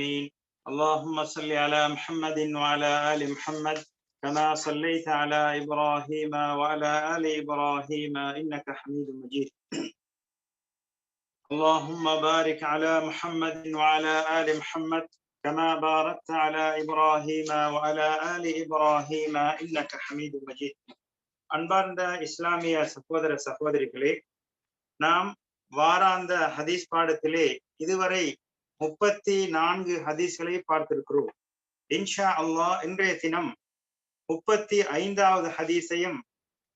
العالمين اللهم صل على محمد وعلى آل محمد كما صليت على إبراهيم وعلى آل إبراهيم إنك حميد مجيد اللهم بارك على محمد وعلى آل محمد كما باركت على إبراهيم وعلى آل إبراهيم إنك حميد مجيد அன்பார்ந்த இஸ்லாமிய சகோதர சகோதரிகளே நாம் வாராந்த ஹதீஸ் பாடத்திலே இதுவரை முப்பத்தி நான்கு ஹதீஸ்களை பார்த்திருக்கிறோம் இன்ஷா அல்லாஹ் இன்றைய தினம் முப்பத்தி ஐந்தாவது ஹதீஸையும்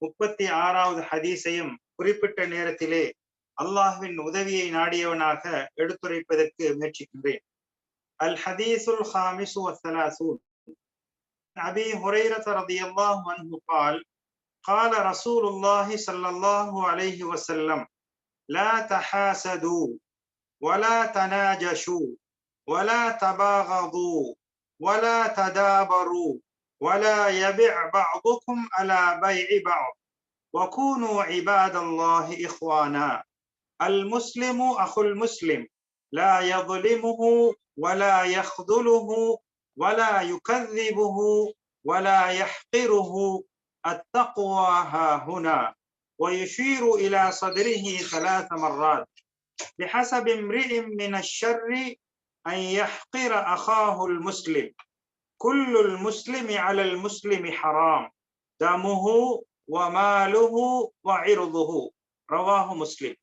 முப்பத்தி ஆறாவது ஹதீஸையும் குறிப்பிட்ட நேரத்திலே அல்லாஹ்வின் உதவியை நாடியவனாக எடுத்துரைப்பதற்கு முயற்சிக்கின்றேன் அல் ஹதீசுல் ஹாமிசு வசலாசூன் அபி ஹுரைரத ரதியல்லாஹு அன்ஹு قال قال رسول الله صلى الله عليه وسلم لا تحاسدوا ولا تناجشوا ولا تباغضوا ولا تدابروا ولا يبع بعضكم على بيع بعض. وكونوا عباد الله إخوانا. المسلم أخو المسلم لا يظلمه ولا يخذله ولا يكذبه ولا يحقره. التقوى ها هنا. ويشير إلى صدره ثلاث مرات. بحسب امرئ من الشر أن يحقر أخاه المسلم كل المسلم على المسلم حرام دمه وماله وعرضه رواه مسلم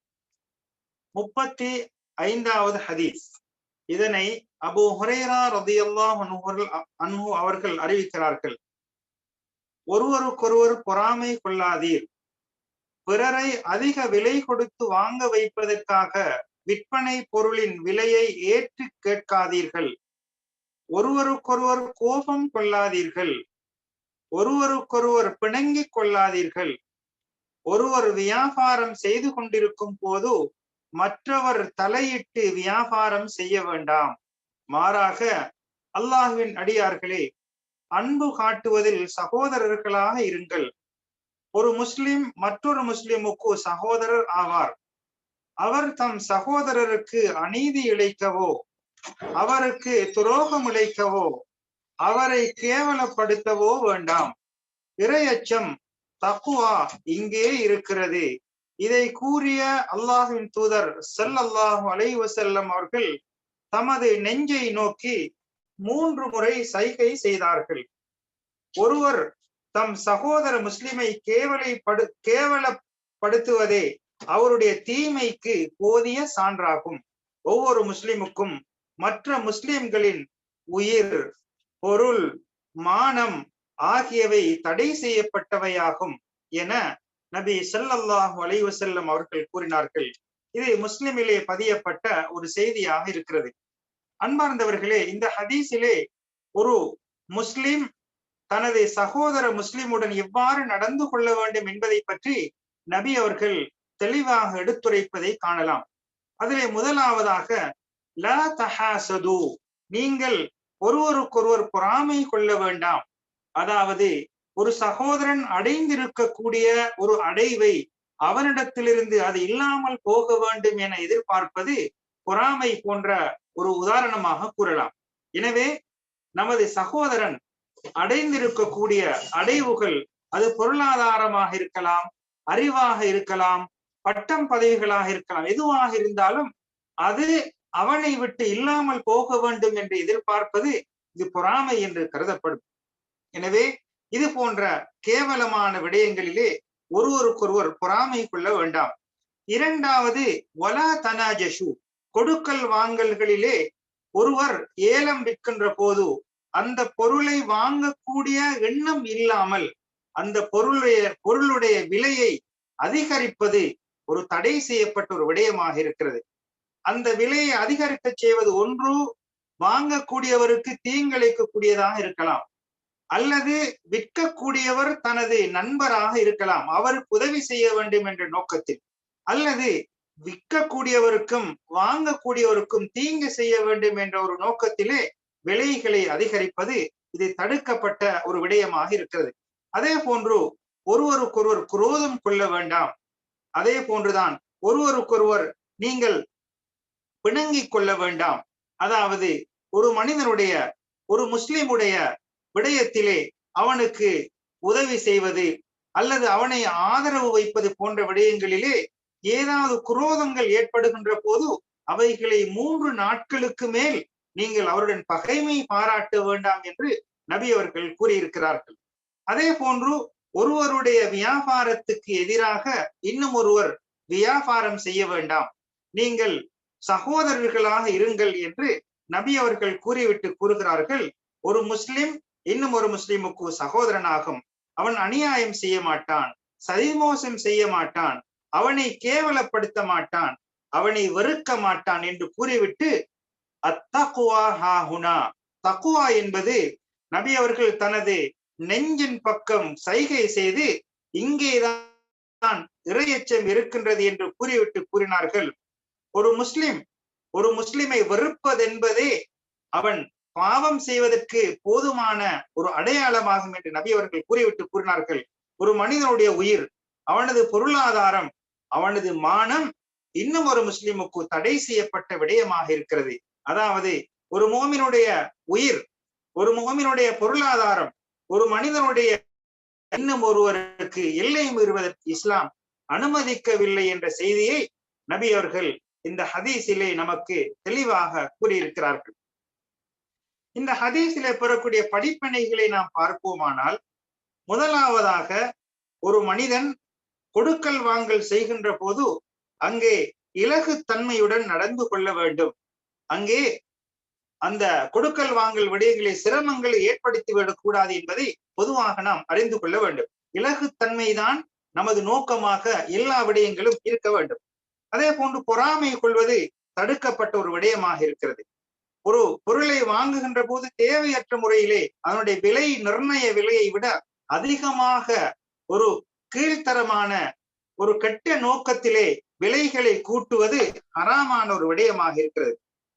முப்பத்தி ஐந்தாவது ஹதீஸ் இதனை அபு ஹுரைரா ரதியல்லாஹ் அன்ஹு அவர்கள் அறிவிக்கிறார்கள் ஒருவருக்கொருவர் பொறாமை கொள்ளாதீர் பிறரை அதிக விலை கொடுத்து வாங்க வைப்பதற்காக விற்பனை பொருளின் விலையை ஏற்று கேட்காதீர்கள். ஒருவருக்கொருவர் கோபம் கொள்ளாதீர்கள். ஒருவருக்கொருவர் பிணங்கிக் கொள்ளாதீர்கள். ஒருவர் வியாபாரம் செய்து கொண்டிருக்கும் போது மற்றவர் தலையிட்டு வியாபாரம் செய்ய வேண்டாம். மாறாக அல்லாஹுவின் அடியார்களே அன்பு காட்டுவதில் சகோதரர்களாக இருங்கள். ஒரு முஸ்லிம் மற்றொரு முஸ்லிமுக்கு சகோதரர் ஆவார். அவர் தம் சகோதரருக்கு அநீதி இழைக்கவோ அவருக்கு துரோகம் இழைக்கவோ அவரை கேவலப்படுத்தவோ வேண்டாம். இரையச்சம் தக்குவா இங்கே இருக்கிறது. இதை கூறிய அல்லாஹின் தூதர் செல்லல்லாஹு அலைவசல்லம் அவர்கள் தமது நெஞ்சை நோக்கி மூன்று முறை சைகை செய்தார்கள். ஒருவர் தம் சகோதர முஸ்லிமை கேவலைப்படு கேவலப்படுத்துவதே அவருடைய தீமைக்கு போதிய சான்றாகும். ஒவ்வொரு முஸ்லிமுக்கும் மற்ற முஸ்லிம்களின் உயிர் பொருள் மானம் ஆகியவை தடை செய்யப்பட்டவையாகும் என நபி ஸல்லல்லாஹு அலைவசல்லம் அவர்கள் கூறினார்கள். இது முஸ்லிமிலே பதியப்பட்ட ஒரு செய்தியாக இருக்கிறது. அன்பார்ந்தவர்களே இந்த ஹதீஸிலே ஒரு முஸ்லிம் தனது சகோதர முஸ்லிமுடன் எவ்வாறு நடந்து கொள்ள வேண்டும் என்பதை பற்றி நபி அவர்கள் தெளிவாக எடுத்துரைப்பதை காணலாம். அதிலே முதலாவதாக ல தஹாசது நீங்கள் ஒருவருக்கொருவர் பொறாமை கொள்ள வேண்டாம். அதாவது ஒரு சகோதரன் அடைந்திருக்கக்கூடிய ஒரு அடைவை அவனிடத்திலிருந்து அது இல்லாமல் போக வேண்டும் என எதிர்பார்ப்பது பொறாமை போன்ற ஒரு உதாரணமாக கூறலாம். எனவே நமது சகோதரன் அடைந்திருக்கக்கூடிய அடைவுகள் அது பொருளாதாரமாக இருக்கலாம் அறிவாக இருக்கலாம் பட்டம் பதவிகளாக இருக்கலாம் எதுவாக இருந்தாலும் அது அவனை விட்டு இல்லாமல் போக வேண்டும் என்று எதிர்பார்ப்பது இது பொறாமை என்று கருதப்படும். எனவே இது போன்ற கேவலமான விடயங்களிலே ஒருவருக்கொருவர் பொறாமை கொள்ள வேண்டாம். இரண்டாவது வலா தனாஜஷு கொடுக்கல் வாங்கல்களிலே ஒருவர் ஏலம் விற்கின்ற போது அந்த பொருளை வாங்கக்கூடிய எண்ணம் இல்லாமல் அந்த பொருளுடைய பொருளுடைய விலையை அதிகரிப்பது ஒரு தடை செய்யப்பட்ட ஒரு விடயமாக இருக்கிறது. அந்த விலையை அதிகரிக்க செய்வது ஒன்று வாங்கக்கூடியவருக்கு தீங்கிழைக்கக்கூடியதாக இருக்கலாம். அல்லது விற்கக்கூடியவர் தனது நண்பராக இருக்கலாம் அவருக்கு உதவி செய்ய வேண்டும் என்ற நோக்கத்தில். அல்லது விற்கக்கூடியவருக்கும் வாங்கக்கூடியவருக்கும் தீங்கு செய்ய வேண்டும் என்ற ஒரு நோக்கத்திலே விலைகளை அதிகரிப்பது இது தடுக்கப்பட்ட ஒரு விடயமாக இருக்கிறது. அதே போன்று ஒருவருக்கொருவர் குரோதம் கொள்ள வேண்டாம். அதே போன்றுதான் ஒருவருக்கொருவர் நீங்கள் பிணங்கிக் கொள்ள வேண்டாம். அதாவது ஒரு மனிதனுடைய ஒரு முஸ்லிமுடைய விடயத்திலே அவனுக்கு உதவி செய்வது அல்லது அவனை ஆதரவு வைப்பது போன்ற விடயங்களிலே ஏதாவது குரோதங்கள் ஏற்படுகின்ற போது அவைகளை மூன்று நாட்களுக்கு மேல் நீங்கள் அவருடன் பகைமை பாராட்ட வேண்டாம் என்று நபி அவர்கள் கூறியிருக்கிறார்கள். அதே போன்று ஒருவருடைய வியாபாரத்துக்கு எதிராக இன்னும் ஒருவர் வியாபாரம் செய்ய வேண்டாம். நீங்கள் சகோதரர்களாக இருங்கள் என்று நபி அவர்கள் கூறிவிட்டு கூறுகிறார்கள். ஒரு முஸ்லிம் இன்னும் ஒரு முஸ்லிமுக்கு சகோதரனாகும். அவன் அநியாயம் செய்ய மாட்டான் சதிமோசம் செய்ய மாட்டான் அவனை கேவலப்படுத்த மாட்டான் அவனை வெறுக்க மாட்டான் என்று கூறிவிட்டு அத்தகுவா ஹாஹுனா தக்குவா என்பது நபி அவர்கள் தனது நெஞ்சின் பக்கம் சைகை செய்து இங்கேதான் இறையச்சம் இருக்கின்றது என்று கூறிவிட்டு கூறினார்கள். ஒரு முஸ்லிம் ஒரு முஸ்லிமை வெறுப்பதென்பதே அவன் பாவம் செய்வதற்கு போதுமான ஒரு அடையாளமாகும் என்று நபி அவர்கள் கூறிவிட்டு கூறினார்கள். ஒரு மனிதனுடைய உயிர் அவனது பொருளாதாரம் அவனது மானம் இன்னும் ஒரு முஸ்லிமுக்கு தடை செய்யப்பட்ட விடயமாக இருக்கிறது. அதாவது ஒரு மோமினுடைய உயிர் ஒரு மோமினுடைய பொருளாதாரம் ஒரு மனிதனுடைய இன்னும் ஒருவருக்கு எல்லை மீறுவதற்கு இஸ்லாம் அனுமதிக்கவில்லை என்ற செய்தியை நபி அவர்கள் இந்த ஹதீஸிலே நமக்கு தெளிவாக கூறியிருக்கிறார்கள். இந்த ஹதீஸிலே பெறக்கூடிய படிப்பினைகளை நாம் பார்ப்போமானால் முதலாவதாக ஒரு மனிதன் கொடுக்கல் வாங்கல் செய்கின்ற போது அங்கே இலகு தன்மையுடன் நடந்து கொள்ள வேண்டும். அங்கே அந்த கொடுக்கல் வாங்கல் விடயங்களில் சிரமங்களை ஏற்படுத்தி விடக்கூடாது என்பதை பொதுவாக நாம் அறிந்து கொள்ள வேண்டும். இலகுத்தன்மைதான் நமது நோக்கமாக எல்லா விடயங்களும் இருக்க வேண்டும். அதே போன்று பொறாமை கொள்வது தடுக்கப்பட்ட ஒரு விடயமாக இருக்கிறது. ஒரு பொருளை வாங்குகின்ற போது தேவையற்ற முறையிலே அதனுடைய விலை நிர்ணய விலையை விட அதிகமாக ஒரு கீழ்த்தரமான ஒரு கெட்ட நோக்கத்திலே விலைகளை கூட்டுவது அறாமான ஒரு விடயமாக இருக்கிறது.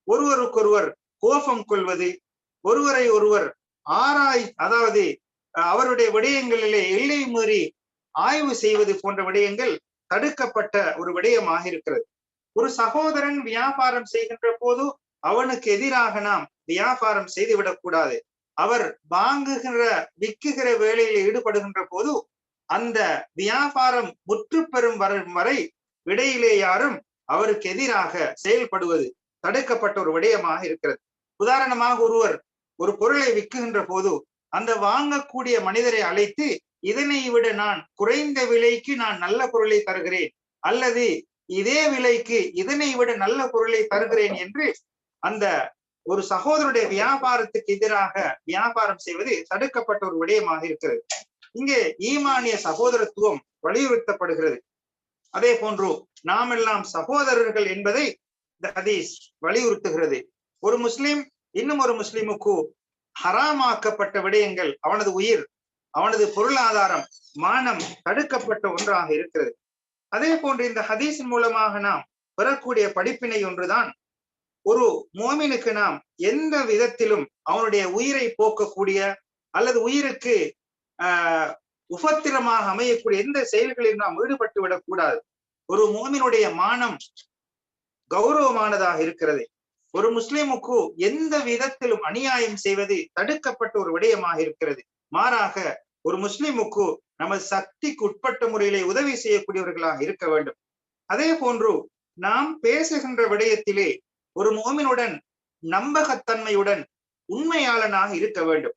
ஒருவருக்கொருவர் கோபம் கொள்வது ஒருவரை ஒருவர் ஆராய் அதாவது அவருடைய விடயங்களிலே எல்லை மீறி ஆய்வு செய்வது போன்ற விடயங்கள் தடுக்கப்பட்ட ஒரு விடயமாக இருக்கிறது. ஒரு சகோதரன் வியாபாரம் செய்கின்ற போது அவனுக்கு எதிராக நாம் வியாபாரம் செய்துவிடக் கூடாது அவர் வாங்குகிற விற்குகிற வேலையில் ஈடுபடுகின்ற போது அந்த வியாபாரம் முற்று பெறும் வரை விடையிலே யாரும் அவருக்கு எதிராக செயல்படுவது தடுக்கப்பட்ட ஒரு விடயமாக இருக்கிறது. உதாரணமாக ஒருவர் ஒரு பொருளை விற்குகின்ற போது அந்த வாங்கக்கூடிய மனிதரை அழைத்து இதனை விட நான் குறைந்த விலைக்கு நான் நல்ல பொருளை தருகிறேன். அல்லது இதே விலைக்கு இதனை விட நல்ல பொருளை தருகிறேன் என்று அந்த ஒரு சகோதரருடைய வியாபாரத்துக்கு எதிராக வியாபாரம் செய்வது தடுக்கப்பட்ட ஒரு விடயமாக இருக்கிறது. இங்கே ஈமானிய சகோதரத்துவம் வலியுறுத்தப்படுகிறது. அதே போன்று நாம் எல்லாம் சகோதரர்கள் என்பதை ஹதீஸ் வலியுறுத்துகிறது. ஒரு முஸ்லிம் இன்னும் ஒரு முஸ்லிமுக்கு ஹராமாக்கப்பட்ட விடயங்கள் அவனது உயிர் அவனது பொருளாதாரம் மானம் தடுக்கப்பட்ட ஒன்றாக இருக்கிறது. அதே போன்று இந்த ஹதீஸின் மூலமாக நாம் பெறக்கூடிய படிப்பினை ஒன்றுதான். ஒரு மோமினுக்கு நாம் எந்த விதத்திலும் அவனுடைய உயிரை போக்கக்கூடிய அல்லது உயிருக்கு ஆஹ் உபத்திரமாக அமையக்கூடிய எந்த செயல்களில் நாம் ஈடுபட்டு விடக்கூடாது. ஒரு மோமினுடைய மானம் கௌரவமானதாக இருக்கிறது. ஒரு முஸ்லிமுக்கு எந்த விதத்திலும் அநியாயம் செய்வது தடுக்கப்பட்ட ஒரு விடயமாக இருக்கிறது. மாறாக ஒரு முஸ்லிமுக்கு நமது சக்திக்கு உட்பட்ட முறையிலே உதவி செய்யக்கூடியவர்களாக இருக்க வேண்டும். அதே போன்று நாம் பேசுகின்ற விடயத்திலே ஒரு மோமினுடன் நம்பகத்தன்மையுடன் உண்மையாளனாக இருக்க வேண்டும்.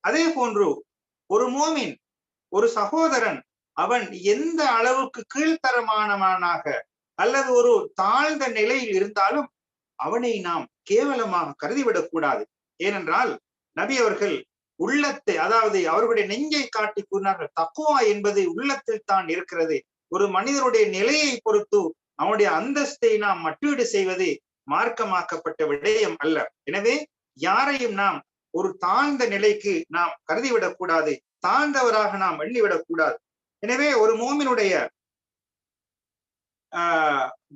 அதே போன்று ஒரு மோமின் ஒரு சகோதரன் அவன் எந்த அளவுக்கு கீழ்த்தரமானவனாக அல்லது ஒரு தாழ்ந்த நிலையில் இருந்தாலும் அவனை நாம் கேவலமாக கருதிவிடக் கூடாது. ஏனென்றால் நபி அவர்கள் உள்ளத்தை அதாவது அவர்களுடைய நெஞ்சை காட்டி கூறினார்கள். தக்குவா என்பது உள்ளத்தில் தான் இருக்கிறது. ஒரு மனிதனுடைய நிலையை பொறுத்து அவனுடைய அந்தஸ்தை நாம் மட்டீடு செய்வது மார்க்கமாக்கப்பட்ட விடயம் அல்ல. எனவே யாரையும் நாம் ஒரு தாழ்ந்த நிலைக்கு நாம் கருதிவிடக் கூடாது. தாழ்ந்தவராக நாம் எண்ணிவிடக் கூடாது. எனவே ஒரு மோமினுடைய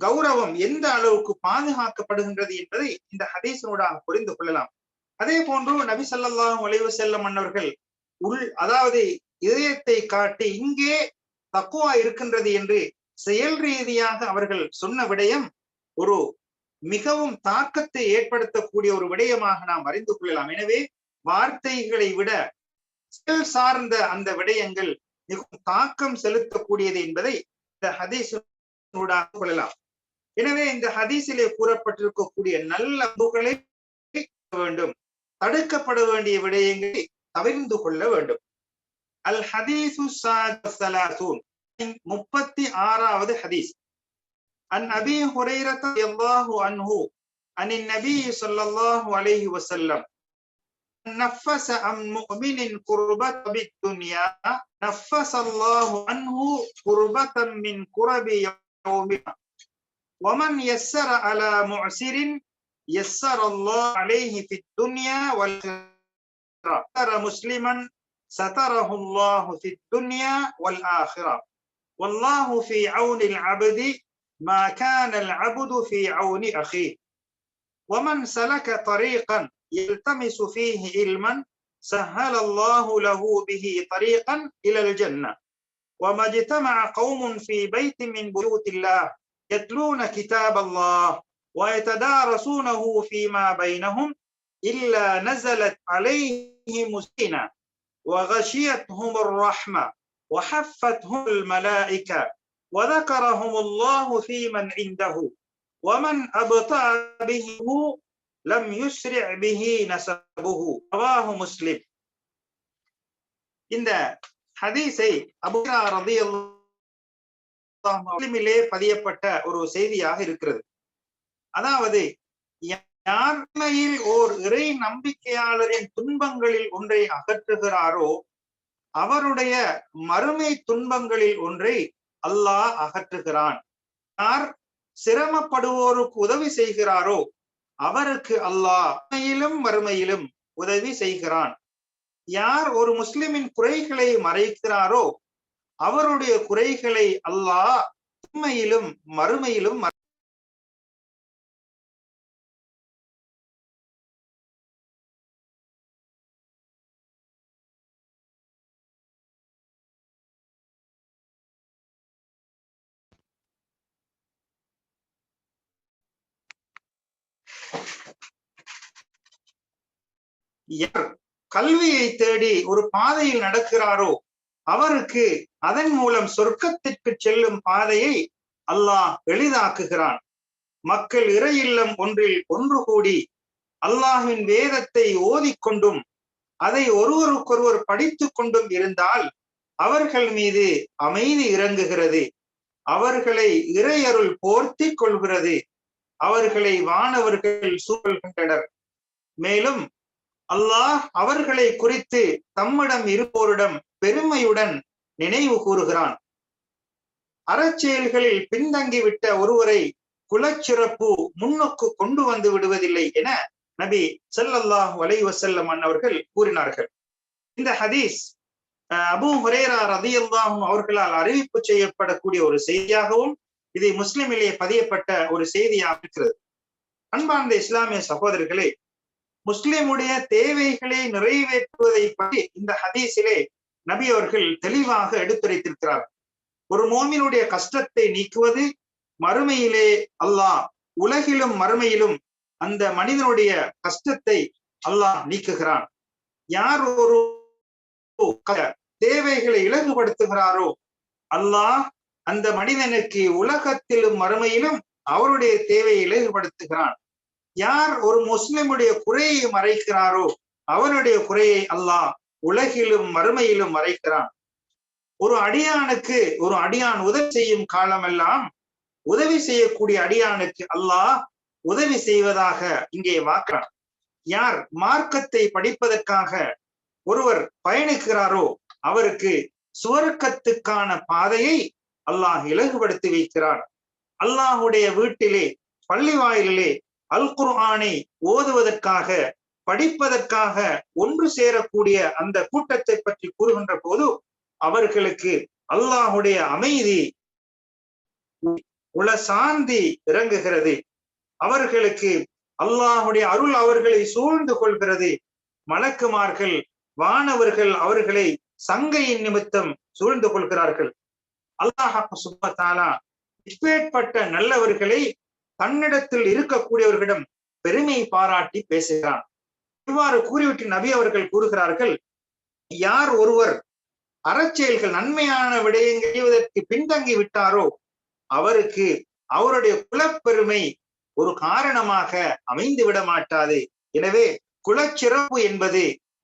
கௌரவம் எந்த அளவுக்கு பாதுகாக்கப்படுகின்றது என்பதை இந்த ஹதீசனூடாக புரிந்து கொள்ளலாம். அதே போன்று நபி சொல்லாஹ் உழைவு செல்ல மன்னர்கள் உள் அதாவது இதயத்தை காட்டி இங்கே தக்குவா இருக்கின்றது என்று செயல் ரீதியாக அவர்கள் சொன்ன விடயம் ஒரு மிகவும் தாக்கத்தை ஏற்படுத்தக்கூடிய ஒரு விடயமாக நாம் அறிந்து கொள்ளலாம். எனவே வார்த்தைகளை விட செயல் சார்ந்த அந்த விடயங்கள் மிகவும் தாக்கம் செலுத்தக்கூடியது என்பதை இந்த ஹதீஸ் கொள்ளலாம் எனவே இந்த ஹதீஸிலே கூறப்பட்டிருக்கக்கூடிய நல்ல அம்புகளை வேண்டும் தடுக்கப்பட வேண்டிய விடயங்களை தவிர்ந்து கொள்ள வேண்டும் அல் ஹதீசு சலாசூன் முப்பத்தி ஆறாவது ஹதீஸ் عن أبي هريرة رضي الله عنه عن النبي صلى الله عليه وسلم نفس عن مؤمن كربة بالدنيا نفس الله عنه كربة من كرب يومنا ومن يسر على معسر يسر الله عليه في الدنيا والآخرة. مسلما ستره الله في الدنيا والآخرة. والله في عون العبد ما كان العبد في عون أخيه. ومن سلك طريقا يلتمس فيه علما سهل الله له به طريقا إلى الجنة. وما اجتمع قوم في بيت من بيوت الله يتلون كتاب الله ويتدارسونه فيما بينهم إلا نزلت عليهم سكينة وغشيتهم الرحمة وحفتهم الملائكة وذكرهم الله في من عنده ومن أبطأ به لم يسرع به نسبه رواه مسلم இந்த ஹதீஸை அபுரா ரதி முஸ்லிமிலே பதியப்பட்ட ஒரு செய்தியாக இருக்கிறது. அதாவது யார்மையில் ஓர் இறை நம்பிக்கையாளரின் துன்பங்களில் ஒன்றை அகற்றுகிறாரோ அவருடைய மறுமை துன்பங்களில் ஒன்றை அல்லாஹ் அகற்றுகிறான். யார் சிரமப்படுவோருக்கு உதவி செய்கிறாரோ அவருக்கு அல்லாஹ் மறுமையிலும் மறுமையிலும் உதவி செய்கிறான். யார் ஒரு முஸ்லிமின் குறைகளை மறைக்கிறாரோ அவருடைய குறைகளை அல்லாஹ் உண்மையிலும் மறுமையிலும் யார் கல்வியை தேடி ஒரு பாதையில் நடக்கிறாரோ அவருக்கு அதன் மூலம் சொர்க்கத்திற்கு செல்லும் பாதையை அல்லாஹ் எளிதாக்குகிறான். மக்கள் இறை இல்லம் ஒன்றில் ஒன்று கூடி அல்லாஹின் வேதத்தை ஓதிக்கொண்டும் அதை ஒருவருக்கொருவர் படித்துக் கொண்டும் இருந்தால் அவர்கள் மீது அமைதி இறங்குகிறது. அவர்களை இறையருள் போர்த்தி கொள்கிறது. அவர்களை வானவர்கள் சூழ்கின்றனர். மேலும் அல்லாஹ் அவர்களை குறித்து தம்மிடம் இருப்போரிடம் பெருமையுடன் நினைவு கூறுகிறான். அறச்செயல்களில் பின்தங்கிவிட்ட ஒருவரை குலச்சிறப்பு முன்னுக்கு கொண்டு வந்து விடுவதில்லை என நபி செல்லல்லாஹ் வலைவசல்லம் அவர்கள் கூறினார்கள். இந்த ஹதீஸ் அபு ஹுரேரா ரதியல்லாஹும் அவர்களால் அறிவிப்பு செய்யப்படக்கூடிய ஒரு செய்தியாகவும் இது முஸ்லிமிலே பதியப்பட்ட ஒரு செய்தியாக இருக்கிறது. அன்பார்ந்த இஸ்லாமிய சகோதரர்களே முஸ்லிமுடைய தேவைகளை நிறைவேற்றுவதை பற்றி இந்த ஹதீஸிலே நபி அவர்கள் தெளிவாக எடுத்துரைத்திருக்கிறார். ஒரு மோமினுடைய கஷ்டத்தை நீக்குவது மறுமையிலே அல்லாஹ் உலகிலும் மறுமையிலும் அந்த மனிதனுடைய கஷ்டத்தை அல்லாஹ் நீக்குகிறான். யார் ஒரு தேவைகளை இலகுபடுத்துகிறாரோ அல்லாஹ் அந்த மனிதனுக்கு உலகத்திலும் மறுமையிலும் அவருடைய தேவையை இலகுபடுத்துகிறான். யார் ஒரு முஸ்லிமுடைய குறையை மறைக்கிறாரோ அவனுடைய குறையை அல்லாஹ் உலகிலும் மறுமையிலும் மறைக்கிறான். ஒரு அடியானுக்கு ஒரு அடியான் உதவி செய்யும் காலமெல்லாம் உதவி செய்யக்கூடிய அடியானுக்கு அல்லாஹ் உதவி செய்வதாக இங்கே வாக்கிறான். யார் மார்க்கத்தை படிப்பதற்காக ஒருவர் பயணிக்கிறாரோ அவருக்கு சுவர்க்கத்துக்கான பாதையை அல்லாஹ் இலகுபடுத்தி வைக்கிறார் அல்லாஹுடைய வீட்டிலே பள்ளி வாயிலே அல் குர்ஆனை ஓதுவதற்காக படிப்பதற்காக ஒன்று சேரக்கூடிய அந்த கூட்டத்தை பற்றி கூறுகின்ற போது அவர்களுக்கு அல்லாஹுடைய அமைதி உள சாந்தி இறங்குகிறது. அவர்களுக்கு அல்லாஹுடைய அருள் அவர்களை சூழ்ந்து கொள்கிறது. மலக்குமார்கள் வானவர்கள் அவர்களை சங்கையின் நிமித்தம் சூழ்ந்து கொள்கிறார்கள். அல்லாஹ் சுபத்தாலா இப்பேற்பட்ட நல்லவர்களை தன்னிடத்தில் இருக்கக்கூடியவர்களிடம் பெருமை பாராட்டி பேசுகிறான். இவ்வாறு கூறிவிட்டு நபி அவர்கள் கூறுகிறார்கள் யார் ஒருவர் அறச்செயல்கள் நன்மையான விடயங்கள் செய்வதற்கு பின்தங்கி விட்டாரோ அவருக்கு அவருடைய குலப்பெருமை ஒரு காரணமாக அமைந்து விட மாட்டாது. எனவே குலச்சிறப்பு என்பது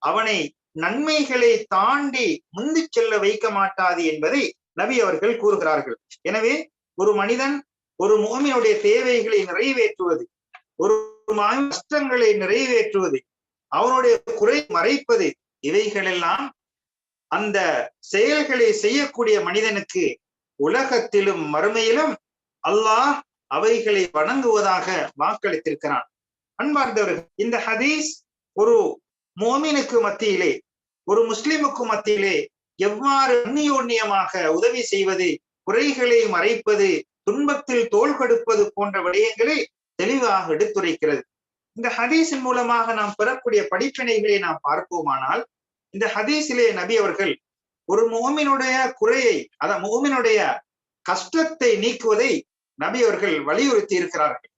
அவனை நன்மைகளை தாண்டி முந்தி செல்ல வைக்க மாட்டாது என்பதை நபி அவர்கள் கூறுகிறார்கள். எனவே ஒரு மனிதன் ஒரு மோமியுடைய தேவைகளை நிறைவேற்றுவது. ஒரு கஷ்டங்களை நிறைவேற்றுவது. அவனுடைய குறை மறைப்பது. இவைகளெல்லாம் அந்த செயல்களை செய்யக்கூடிய மனிதனுக்கு உலகத்திலும் மறுமையிலும் அல்லாஹ் அவைகளை வணங்குவதாக வாக்களித்திருக்கிறான். அன்பார்ந்தவர்கள் இந்த ஹதீஸ் ஒரு மோமினுக்கு மத்தியிலே ஒரு முஸ்லிமுக்கு மத்தியிலே எவ்வாறு அந்நியோன்யமாக உதவி செய்வது குறைகளை மறைப்பது துன்பத்தில் தோல் கொடுப்பது போன்ற விடயங்களை தெளிவாக எடுத்துரைக்கிறது. இந்த ஹதீஸின் மூலமாக நாம் பெறக்கூடிய படிப்பினைகளை நாம் பார்ப்போமானால் இந்த ஹதீஸிலே நபி அவர்கள் ஒரு முகமினுடைய குறையை அத முகமினுடைய கஷ்டத்தை நீக்குவதை நபி அவர்கள் வலியுறுத்தி இருக்கிறார்கள்.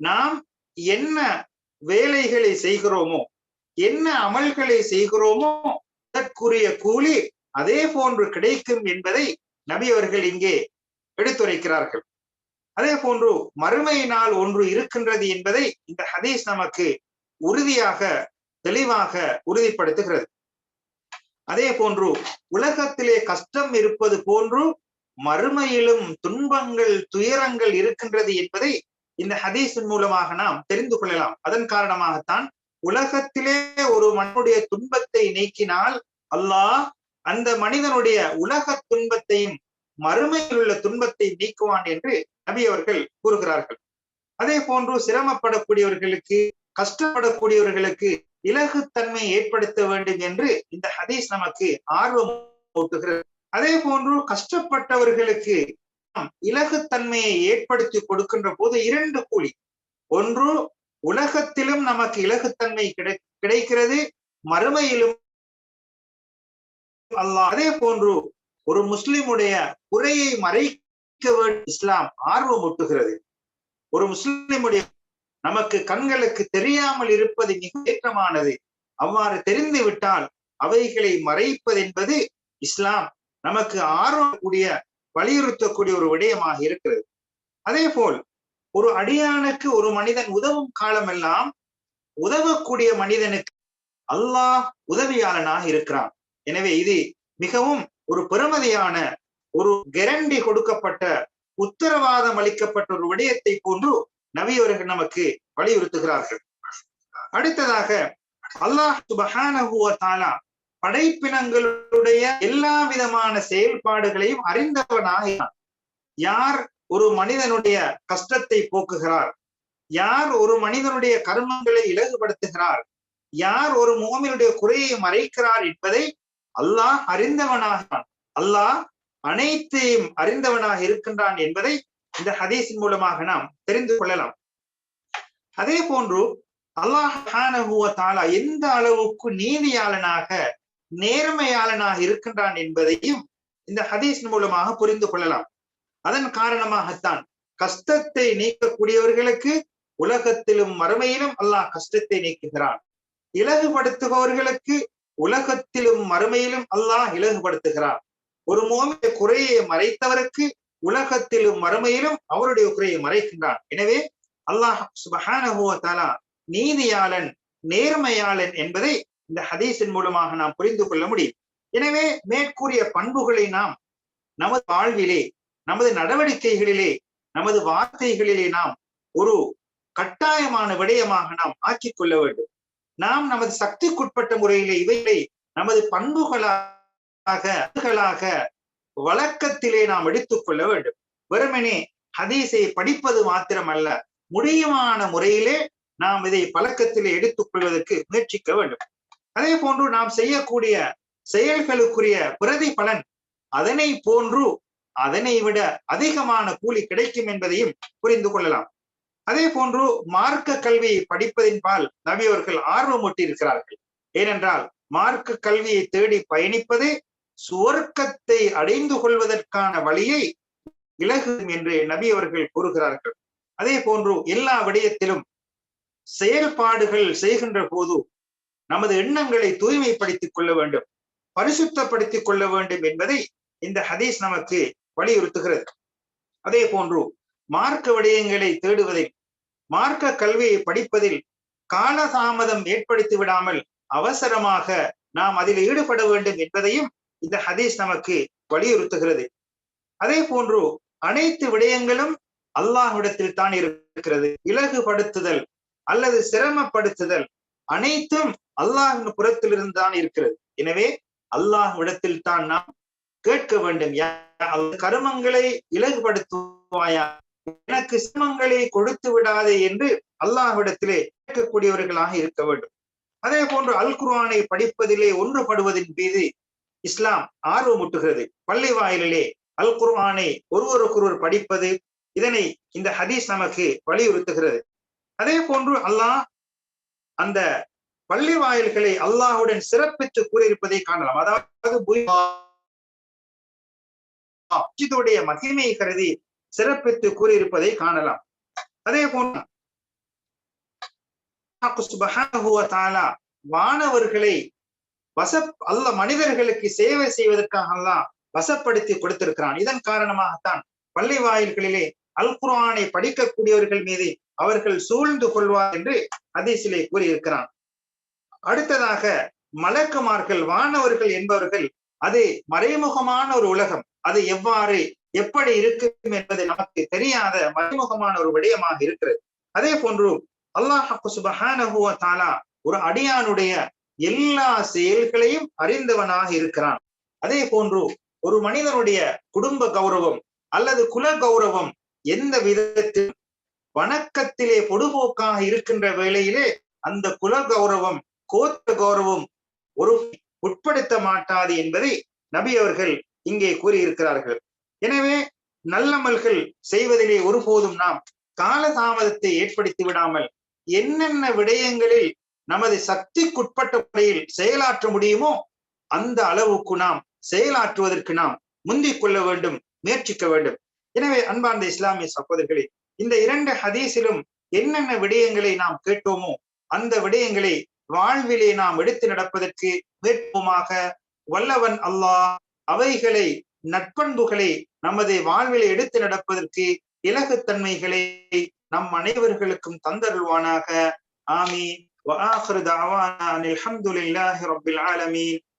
நாம் என்ன வேலைகளை செய்கிறோமோ என்ன அமல்களை செய்கிறோமோ அதற்குரிய கூலி அதே போன்று கிடைக்கும் என்பதை நபி அவர்கள் இங்கே எடுத்துரைக்கிறார்கள். அதே போன்று மறுமை நாள் ஒன்று இருக்கின்றது என்பதை இந்த ஹதீஸ் நமக்கு உறுதியாக தெளிவாக உறுதிப்படுத்துகிறது. அதே போன்று உலகத்திலே கஷ்டம் இருப்பது போன்று மறுமையிலும் துன்பங்கள் துயரங்கள் இருக்கின்றது என்பதை இந்த ஹதீஸின் மூலமாக நாம் தெரிந்து கொள்ளலாம். அதன் காரணமாகத்தான் உலகத்திலே ஒரு மனுடைய துன்பத்தை நீக்கினால் அல்லாஹ் அந்த மனிதனுடைய உலக துன்பத்தையும் மறுமையில் உள்ள துன்பத்தை நீக்குவான் என்று நபி அவர்கள் கூறுகிறார்கள். அதே போன்று சிரமப்படக்கூடியவர்களுக்கு கஷ்டப்படக்கூடியவர்களுக்கு இலகுத்தன்மை ஏற்படுத்த வேண்டும் என்று இந்த ஹதீஸ் நமக்கு ஆர்வம் ஊட்டுகிறது. அதே போன்று கஷ்டப்பட்டவர்களுக்கு இலகுத்தன்மையை ஏற்படுத்தி கொடுக்கின்ற போது இரண்டு கூலி. ஒன்று உலகத்திலும் நமக்கு இலகுத்தன்மை கிடை கிடைக்கிறது. மறுமையிலும் அல்லாஹ் அதே போன்று ஒரு முஸ்லிமுடைய குறையை மறைக்க வேண்டும் இஸ்லாம் ஆர்வம் ஒட்டுகிறது ஒரு முஸ்லிமுடைய நமக்கு கண்களுக்கு தெரியாமல் இருப்பது மிக ஏற்றமானது. அவ்வாறு தெரிந்து விட்டால் அவைகளை மறைப்பது என்பது இஸ்லாம் நமக்கு ஆர்வம் கூடிய வலியுறுத்தக்கூடிய ஒரு விடயமாக இருக்கிறது. அதே போல் ஒரு அடியானுக்கு ஒரு மனிதன் உதவும் காலமெல்லாம் உதவக்கூடிய மனிதனுக்கு அல்லாஹ் உதவியாளனாக இருக்கிறான். எனவே இது மிகவும் ஒரு பெருமதியான ஒரு கெரண்டி கொடுக்கப்பட்ட உத்தரவாதம் அளிக்கப்பட்ட ஒரு விடயத்தை போன்று நவியவர்கள் நமக்கு வலியுறுத்துகிறார்கள். அடுத்ததாக அல்லாஹ் சுபஹானஹுவ படைப்பினங்களுடைய எல்லா விதமான செயல்பாடுகளையும் அறிந்தவனாக யார் ஒரு மனிதனுடைய கஷ்டத்தை போக்குகிறார் யார் ஒரு மனிதனுடைய கர்மங்களை இலகுபடுத்துகிறார் யார் ஒரு மோமினுடைய குறையை மறைக்கிறார் என்பதை அல்லாஹ் அறிந்தவனாக அல்லாஹ் அனைத்தையும் அறிந்தவனாக இருக்கின்றான் என்பதை இந்த ஹதீஸின் மூலமாக நாம் தெரிந்து கொள்ளலாம். அதே போன்று அல்லாஹ் எந்த அளவுக்கு நீதியாளனாக நேர்மையாளனாக இருக்கின்றான் என்பதையும் இந்த ஹதீஸின் மூலமாக புரிந்து கொள்ளலாம். அதன் காரணமாகத்தான் கஷ்டத்தை நீக்கக்கூடியவர்களுக்கு உலகத்திலும் மறுமையிலும் அல்லாஹ் கஷ்டத்தை நீக்குகிறான். இலகுபடுத்துபவர்களுக்கு உலகத்திலும் மறுமையிலும் அல்லாஹ் இலகுபடுத்துகிறார் ஒரு மோமிய குறையை மறைத்தவருக்கு உலகத்திலும் மறுமையிலும் அவருடைய குறையை மறைக்கின்றான். எனவே அல்லாஹ் சுபஹானஹுவத்தாலா நீதியாளன் நேர்மையாளன் என்பதை இந்த ஹதீஸின் மூலமாக நாம் புரிந்து கொள்ள முடியும். எனவே மேற்கூறிய பண்புகளை நாம் நமது வாழ்விலே நமது நடவடிக்கைகளிலே நமது வார்த்தைகளிலே நாம் ஒரு கட்டாயமான விடயமாக நாம் ஆக்கிக் கொள்ள வேண்டும். நாம் நமது சக்திக்குட்பட்ட முறையிலே இவைகளை நமது பண்புகளாக வழக்கத்திலே நாம் எடுத்துக்கொள்ள வேண்டும். வெறுமனே ஹதீஸை படிப்பது மாத்திரமல்ல முடியுமான முறையிலே நாம் இதை பழக்கத்திலே எடுத்துக் கொள்வதற்கு முயற்சிக்க வேண்டும். அதே போன்று நாம் செய்யக்கூடிய செயல்களுக்குரிய பிரதி பலன் அதனை போன்று அதனை விட அதிகமான கூலி கிடைக்கும் என்பதையும் புரிந்து கொள்ளலாம். அதே போன்று மார்க்க கல்வியை படிப்பதின்பால் நபி அவர்கள் ஆர்வமூட்டி இருக்கிறார்கள் ஏனென்றால் மார்க்க கல்வியை தேடி பயணிப்பதே சுவர்க்கத்தை அடைந்து கொள்வதற்கான வழியை விலகும் என்று நபி அவர்கள் கூறுகிறார்கள். அதே போன்று எல்லா விடயத்திலும் செயல்பாடுகள் செய்கின்ற போது நமது எண்ணங்களை தூய்மைப்படுத்திக் கொள்ள வேண்டும் பரிசுத்தப்படுத்திக் கொள்ள வேண்டும் என்பதை இந்த ஹதீஸ் நமக்கு வலியுறுத்துகிறது. அதே போன்று மார்க்க விடயங்களை தேடுவதில் மார்க்க கல்வியை படிப்பதில் காலதாமதம் ஏற்படுத்தி விடாமல் அவசரமாக நாம் அதில் ஈடுபட வேண்டும் என்பதையும் இந்த ஹதீஸ் நமக்கு வலியுறுத்துகிறது. அதே போன்று அனைத்து விடயங்களும் அல்லாஹ்விடத்தில் தான் இருக்கிறது. இலகுபடுத்துதல் அல்லது சிரமப்படுத்துதல் அனைத்தும் அல்லாஹின் புறத்திலிருந்து தான் இருக்கிறது. எனவே அல்லாஹ்விடத்தில் தான் நாம் கேட்க வேண்டும். கருமங்களை இலகுபடுத்துவாயா எனக்கு சிரமங்களை கொடுத்து விடாதே என்று அல்லாஹ்விடத்திலே கேட்கக்கூடியவர்களாக இருக்க வேண்டும். அதே போன்று அல் குர்ஆனை படிப்பதிலே ஒன்றுபடுவதின் மீது இஸ்லாம் ஆர்வமூட்டுகிறது பள்ளி வாயிலே அல் குர்ஆனை ஒருவருக்கொருவர் படிப்பது இதனை இந்த ஹதீஸ் நமக்கு வலியுறுத்துகிறது. அதே போன்று அல்லாஹ் அந்த பள்ளி வாயில்களை அல்லாஹுடன் சிறப்பித்து கூறியிருப்பதை காணலாம். அதாவது மகிமையை மகிமை கருதி சிறப்பித்து கூறியிருப்பதை காணலாம். அதே போன்று மாணவர்களை வசப் அல்ல மனிதர்களுக்கு சேவை செய்வதற்காக எல்லாம் வசப்படுத்தி கொடுத்திருக்கிறான். இதன் காரணமாகத்தான் பள்ளி வாயில்களிலே அல் குரானை படிக்கக்கூடியவர்கள் மீது அவர்கள் சூழ்ந்து கொள்வார் என்று அதிசிலே கூறியிருக்கிறான். அடுத்ததாக மலக்குமார்கள் வானவர்கள் என்பவர்கள் அது மறைமுகமான ஒரு உலகம். அது எவ்வாறு எப்படி இருக்கும் என்பது நமக்கு தெரியாத மறைமுகமான ஒரு விடயமாக இருக்கிறது. அதே போன்று அல்லாஹு சுபஹானஹுவ தாலா ஒரு அடியானுடைய எல்லா செயல்களையும் அறிந்தவனாக இருக்கிறான். அதே போன்று ஒரு மனிதனுடைய குடும்ப கௌரவம் அல்லது குல கௌரவம் எந்த விதத்தில் வணக்கத்திலே பொடுபோக்காக இருக்கின்ற வேளையிலே அந்த குல கௌரவம் கோத்த கௌரவம் ஒரு உட்படுத்த மாட்டாது என்பதை நபி அவர்கள் இங்கே கூறியிருக்கிறார்கள். எனவே நல்லமல்கள் செய்வதிலே ஒருபோதும் நாம் காலதாமதத்தை ஏற்படுத்தி விடாமல் என்னென்ன விடயங்களில் நமது சக்திக்குட்பட்ட முறையில் செயலாற்ற முடியுமோ அந்த அளவுக்கு நாம் செயலாற்றுவதற்கு நாம் முந்திக் கொள்ள வேண்டும் முயற்சிக்க வேண்டும். எனவே அன்பார்ந்த இஸ்லாமிய சகோதரர்களே இந்த இரண்டு ஹதீஸிலும் என்னென்ன விடயங்களை நாம் கேட்டோமோ அந்த விடயங்களை வாழ்விலே நாம் எடுத்து நடப்பதற்கு வேட்புமாக வல்லவன் அல்லாஹ் அவைகளை நட்பண்புகளை நமது வாழ்விலே எடுத்து நடப்பதற்கு இலகுத்தன்மைகளை நம் அனைவர்களுக்கும் தந்தருள்வானாக ஆமீன் وآخر دعوانا أن الحمد لله رب العالمين